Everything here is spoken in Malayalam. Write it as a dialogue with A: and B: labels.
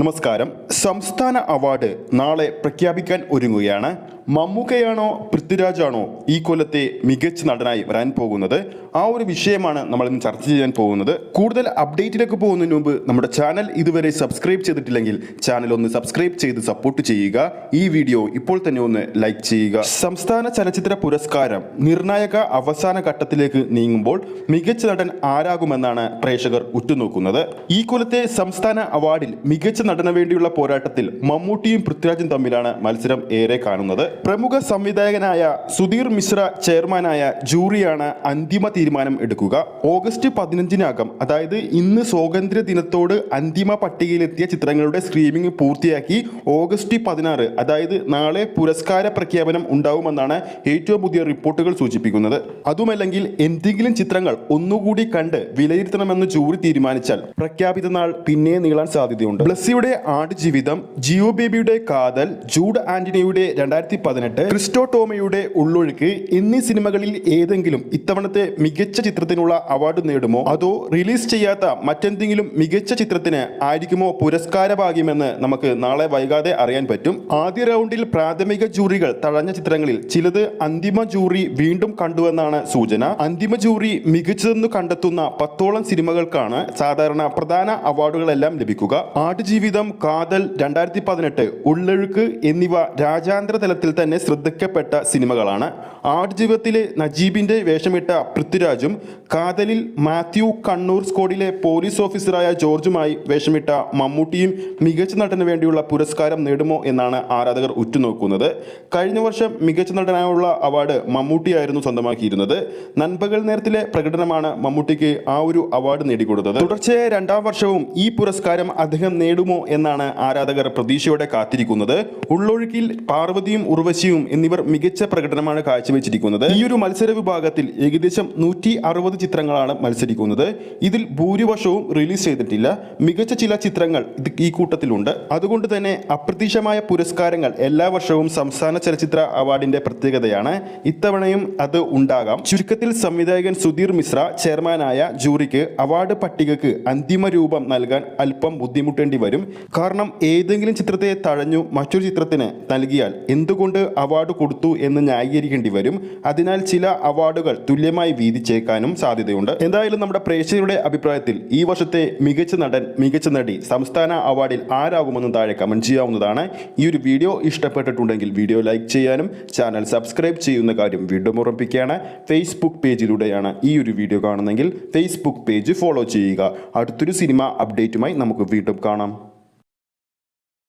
A: നമസ്കാരം. സംസ്ഥാന അവാർഡ് നാളെ പ്രഖ്യാപിക്കാൻ ഒരുങ്ങുകയാണ്. മമ്മൂക്കയാണോ പൃഥ്വിരാജാണോ ഈ കൊല്ലത്തെ മികച്ച നടനായി വരാൻ പോകുന്നത്? ആ ഒരു വിഷയമാണ് നമ്മൾ ഇന്ന് ചർച്ച ചെയ്യാൻ പോകുന്നത്. കൂടുതൽ അപ്ഡേറ്റിലേക്ക് പോകുന്നതിന് മുമ്പ് നമ്മുടെ ചാനൽ ഇതുവരെ സബ്സ്ക്രൈബ് ചെയ്തിട്ടില്ലെങ്കിൽ ചാനൽ ഒന്ന് സബ്സ്ക്രൈബ് ചെയ്ത് സപ്പോർട്ട് ചെയ്യുക. ഈ വീഡിയോ ഇപ്പോൾ തന്നെ ഒന്ന് ലൈക്ക് ചെയ്യുക. സംസ്ഥാന ചലച്ചിത്ര പുരസ്കാരം നിർണായക അവസാന ഘട്ടത്തിലേക്ക് നീങ്ങുമ്പോൾ മികച്ച നടൻ ആരാകുമെന്നാണ് പ്രേക്ഷകർ ഉറ്റുനോക്കുന്നത്. ഈ കൊല്ലത്തെ സംസ്ഥാന അവാർഡിൽ മികച്ച നടന് വേണ്ടിയുള്ള പോരാട്ടത്തിൽ മമ്മൂട്ടിയും പൃഥ്വിരാജും തമ്മിലാണ് മത്സരം ഏറെ കാണുന്നത്. പ്രമുഖ സംവിധായകനായ സുധീർ മിശ്ര ചെയർമാനായ ജൂറിയാണ് അന്തിമ തീരുമാനം എടുക്കുക. ഓഗസ്റ്റ് പതിനഞ്ചിനകം അതായത് ഇന്ന് സ്വാതന്ത്ര്യ ദിനത്തോട് അന്തിമ പട്ടികയിലെത്തിയ ചിത്രങ്ങളുടെ സ്ക്രീനിംഗ് പൂർത്തിയാക്കി ഓഗസ്റ്റ് പതിനാറ് അതായത് നാളെ പുരസ്കാര പ്രഖ്യാപനം ഉണ്ടാവുമെന്നാണ് ഏറ്റവും പുതിയ റിപ്പോർട്ടുകൾ സൂചിപ്പിക്കുന്നത്. അതുമല്ലെങ്കിൽ എന്തെങ്കിലും ചിത്രങ്ങൾ ഒന്നുകൂടി കണ്ട് വിലയിരുത്തണമെന്ന് ജൂറി തീരുമാനിച്ചാൽ പ്രഖ്യാപിത നാൾ പിന്നെ നീളാൻ സാധ്യതയുണ്ട്. ബ്ലസ്സിയുടെ ആടുജീവിതം ജിയോ ബേബിയുടെ കാതൽ ജൂഡ് ആന്റണിയുടെ രണ്ടായിരത്തി പതിനെട്ട് ക്രിസ്റ്റോ ടോമയുടെ ഉള്ളൊഴുക്ക് എന്നീ സിനിമകളിൽ ഏതെങ്കിലും ഇത്തവണത്തെ മികച്ച ചിത്രത്തിനുള്ള അവാർഡ് നേടുമോ? അതോ റിലീസ് ചെയ്യാത്ത മറ്റെന്തെങ്കിലും മികച്ച ചിത്രത്തിന് ആയിരിക്കുമോ പുരസ്കാര ഭാഗ്യമെന്ന് നമുക്ക് നാളെ വൈകാതെ അറിയാൻ പറ്റും. ആദ്യ റൗണ്ടിൽ പ്രാഥമിക ജൂറികൾ തഴഞ്ഞ ചിത്രങ്ങളിൽ ചിലത് അന്തിമ ജൂറി വീണ്ടും കണ്ടുവെന്നാണ് സൂചന. അന്തിമ ജൂറി മികച്ചതെന്ന് കണ്ടെത്തുന്ന പത്തോളം സിനിമകൾക്കാണ് സാധാരണ പ്രധാന അവാർഡുകളെല്ലാം ലഭിക്കുക. ആടുജീവിതം കാതൽ രണ്ടായിരത്തി പതിനെട്ട് ഉള്ളൊഴുക്ക് എന്നിവ രാജ്യാന്തര തലത്തിൽ തന്നെ ശ്രദ്ധിക്കപ്പെട്ട സിനിമകളാണ്. ആടുജീവിതത്തിലെ നജീബിന്റെ വേഷമിട്ട പൃഥ്വിരാജും കാതലിൽ മാത്യു കണ്ണൂർ സ്കോഡിലെ പോലീസ് ഓഫീസറായ ജോർജുമായി വേഷമിട്ട മമ്മൂട്ടിയും മികച്ച നടന് വേണ്ടിയുള്ള പുരസ്കാരം നേടുമോ എന്നാണ് ആരാധകർ ഉറ്റുനോക്കുന്നത്. കഴിഞ്ഞ വർഷം മികച്ച നടനായുള്ള അവാർഡ് മമ്മൂട്ടിയായിരുന്നു സ്വന്തമാക്കിയിരുന്നത്. നൻപകൽ നേരത്തിലെ പ്രകടനമാണ് മമ്മൂട്ടിക്ക് ആ ഒരു അവാർഡ് നേടിക്കൊടുത്തത്. തുടർച്ചയായ രണ്ടാം വർഷവും ഈ പുരസ്കാരം അദ്ദേഹം നേടുമോ എന്നാണ് ആരാധകർ പ്രതീക്ഷയോടെ കാത്തിരിക്കുന്നത്. ഉള്ളൊഴുക്കിൽ പാർവതിയും ഉർവശിയും എന്നിവർ മികച്ച പ്രകടനമാണ് കാഴ്ചവെച്ചിരിക്കുന്നത്. ഈ ഒരു മത്സര വിഭാഗത്തിൽ ഏകദേശം നൂറ്റി അറുപത് ചിത്രങ്ങളാണ് മത്സരിക്കുന്നത്. ഇതിൽ ഭൂരിപക്ഷവും റിലീസ് ചെയ്തിട്ടില്ല. മികച്ച ചില ചിത്രങ്ങൾ ഈ കൂട്ടത്തിലുണ്ട്. അതുകൊണ്ട് തന്നെ അപ്രതീക്ഷമായ പുരസ്കാരങ്ങൾ എല്ലാ വർഷവും സംസ്ഥാന ചലച്ചിത്ര അവാർഡിന്റെ പ്രത്യേകതയാണ്. ഇത്തവണയും അത് ഉണ്ടാകാം. ചുരുക്കത്തിൽ സംവിധായകൻ സുധീർ മിശ്ര ചെയർമാനായ ജൂറിക്ക് അവാർഡ് പട്ടികക്ക് അന്തിമ രൂപം നൽകാൻ അല്പം ബുദ്ധിമുട്ടേണ്ടി വരും. കാരണം ഏതെങ്കിലും ചിത്രത്തെ തഴഞ്ഞു മറ്റൊരു ചിത്രത്തിന് നൽകിയാൽ എന്തുകൊണ്ട് അവാർഡ് കൊടുത്തു എന്ന് ന്യായീകരിക്കേണ്ടി വരും? അതിനാൽ ചില അവാർഡുകൾ തുല്യമായി വീതിച്ചേക്കാനും സാധ്യതയുണ്ട്. എന്തായാലും നമ്മുടെ പ്രേക്ഷകരുടെ അഭിപ്രായത്തിൽ ഈ വർഷത്തെ മികച്ച നടൻ മികച്ച നടി സംസ്ഥാന അവാർഡിൽ ആരാകുമെന്ന് താഴെ കമന്റ് ചെയ്യാവുന്നതാണ്. ഈ ഒരു വീഡിയോ ഇഷ്ടപ്പെട്ടിട്ടുണ്ടെങ്കിൽ വീഡിയോ ലൈക്ക് ചെയ്യാനും ചാനൽ സബ്സ്ക്രൈബ് ചെയ്യുന്ന കാര്യം വീണ്ടും ഓർമ്മിപ്പിക്കുകയാണ്. ഫേസ്ബുക്ക് പേജിലൂടെയാണ് ഈ ഒരു വീഡിയോ കാണുന്നതെങ്കിൽ ഫേസ്ബുക്ക് പേജ് ഫോളോ ചെയ്യുക. അടുത്തൊരു സിനിമ അപ്ഡേറ്റുമായി നമുക്ക് വീണ്ടും കാണാം.